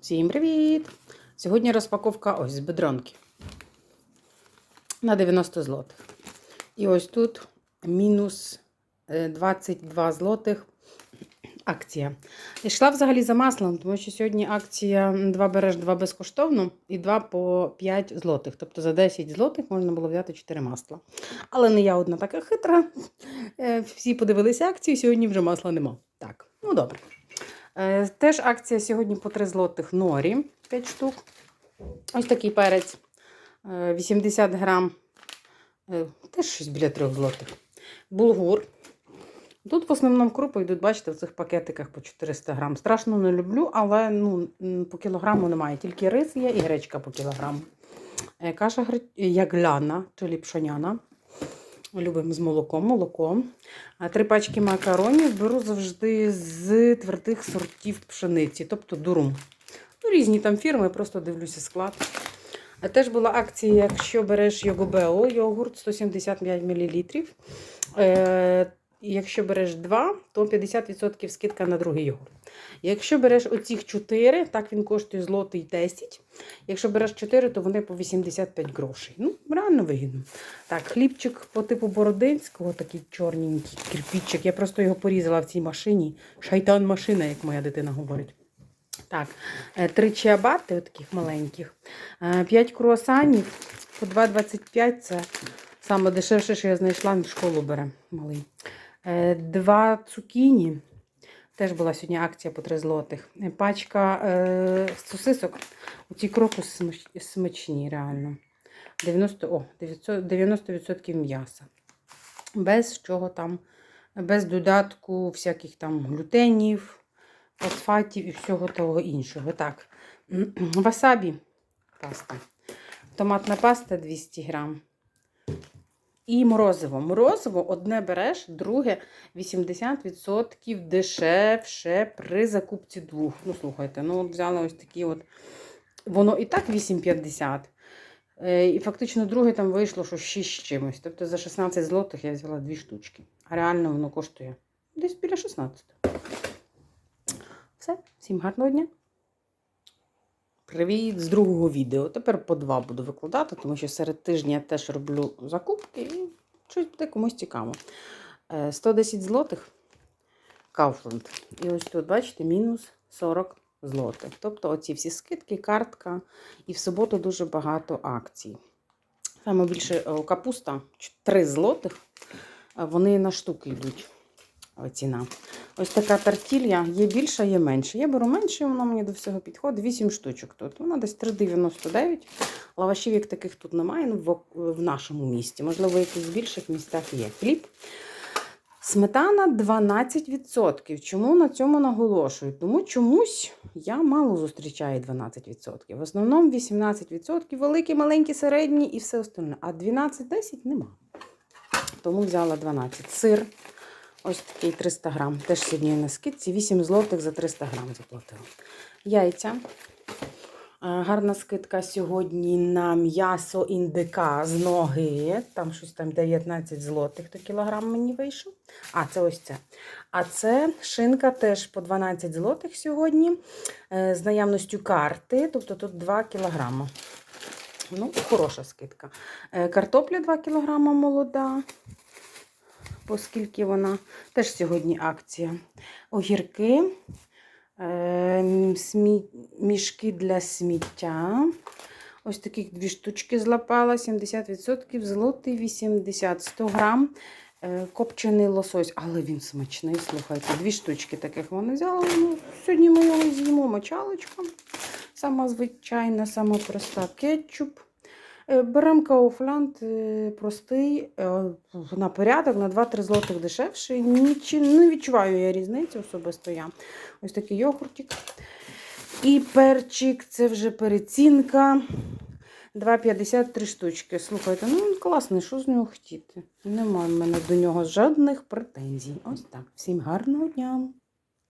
Всім привіт! Сьогодні розпаковка ось з бедронки на 90 злотих. І ось тут мінус е, 22 злотих акція. Йшла взагалі за маслом, тому що сьогодні акція 2 береш 2 безкоштовно і 2 по 5 злотих. Тобто за 10 злотих можна було взяти 4 масла. Але не я одна така хитра. Е, Всі подивилися акцію, сьогодні вже масла нема. Так, ну добре. Е, Теж акція сьогодні по 3 злотих норі 5 штук. Ось такий перець е, 80 грам. Е, Теж щось біля 3 злотих. Булгур. Тут в основному крупи йдуть, бачите, в цих пакетиках по 400 грам. Страшно не люблю, але ну, по кілограму немає. Тільки рис є і гречка по кілограму. Е, Каша ягляна, чи пшоняна. Любимо з молоком, молоко. А Три пачки макаронів беру завжди з твердих сортів пшениці, тобто дурум. Ну, різні там фірми, просто дивлюся склад. А теж була акція, якщо береш Йогобео йогурт 175 мл. Е, і якщо береш 2, то 50% скидка на другий йогурт. Якщо береш оцих 4, так він коштує злотий 10. Якщо береш 4, то вони по 85 грошей. Ну, реально вигідно. Так, хлібчик по типу Бородинського, такий чорненький кирпичик. Я просто його порізала в цій машині. Шайтан машина, як моя дитина говорить. Так, е, три чиабати, отаких маленьких. Е, П'ять круасанів по 2,25 це саме дешевше, що я знайшла, в школу бере малий. Е, Два цукіні. Теж була сьогодні акція по 3 злотих. Е, Пачка е, сосисок. Крокус смач- смачні, реально. 90, о, 90% м'яса. Без чого там, без додатку всяких там глютенів, фосфатів і всього того іншого. Так, васабі паста. Томатна паста 200 грам. І морозиво. Морозиво одне береш, друге 80% дешевше при закупці двох. Ну, слухайте, ну от взяла ось такі от. Воно і так 8,50. Е, І фактично друге там вийшло, що 6 з чимось. Тобто за 16 злотих я взяла дві штучки. А реально воно коштує десь біля 16. Все, всім гарного дня. Привіт з другого відео. Тепер по два буду викладати, тому що серед тижня я теж роблю закупки і щось буде комусь цікаво. Е, 110 злотих Kaufland. І ось тут, бачите, мінус 40 злотих. Тобто оці всі скидки, картка. І в суботу дуже багато акцій. Саме більше капуста 3 злотих. Е, Вони на штуки йдуть. Ціна. Ось така тартілья. Є більша, є менша. Я беру менше, воно мені до всього підходить. 8 штучок тут. Вона десь 3,99. Лавашів як таких тут немає ну, в, нашому місті. Можливо, в більших містах є. Хліб. Сметана 12%. Чому на цьому наголошую? Тому чомусь я мало зустрічаю 12%. В основному 18%, великі, маленькі, середні і все остальне. А 12-10 нема. Тому взяла 12. Сир. Ось такий 300 грам. Теж сьогодні на скидці. 8 злотих за 300 грам заплатила. Яйця. Е, Гарна скидка сьогодні на м'ясо індика з ноги. Там щось там 19 злотих до кілограм мені вийшов. А, це ось це. А це шинка теж по 12 злотих сьогодні. е, З наявністю карти. Тобто тут 2 кілограма. Ну, хороша скидка. Е, Картопля 2 кілограма молода. Оскільки вона теж сьогодні акція. Огірки, е, мішки для сміття. Ось таких дві штучки злапала, 70%, злотий 80, 100 грам. Е, Копчений лосось, але він смачний, слухайте. Дві штучки таких вони взяла. Ну, сьогодні ми його з'їмо мочалочка. Сама звичайна, сама проста кетчуп. Е, Беремо Кауфланд е, простий, е, на порядок, на 2-3 злотих дешевший. Нічі, не відчуваю я різницю особисто я. Ось такий йогуртик. І перчик, це вже перецінка. 2,53 штучки. Слухайте, ну він класний, що з нього хотіти? Немає в мене до нього жодних претензій. Ось так. Всім гарного дня!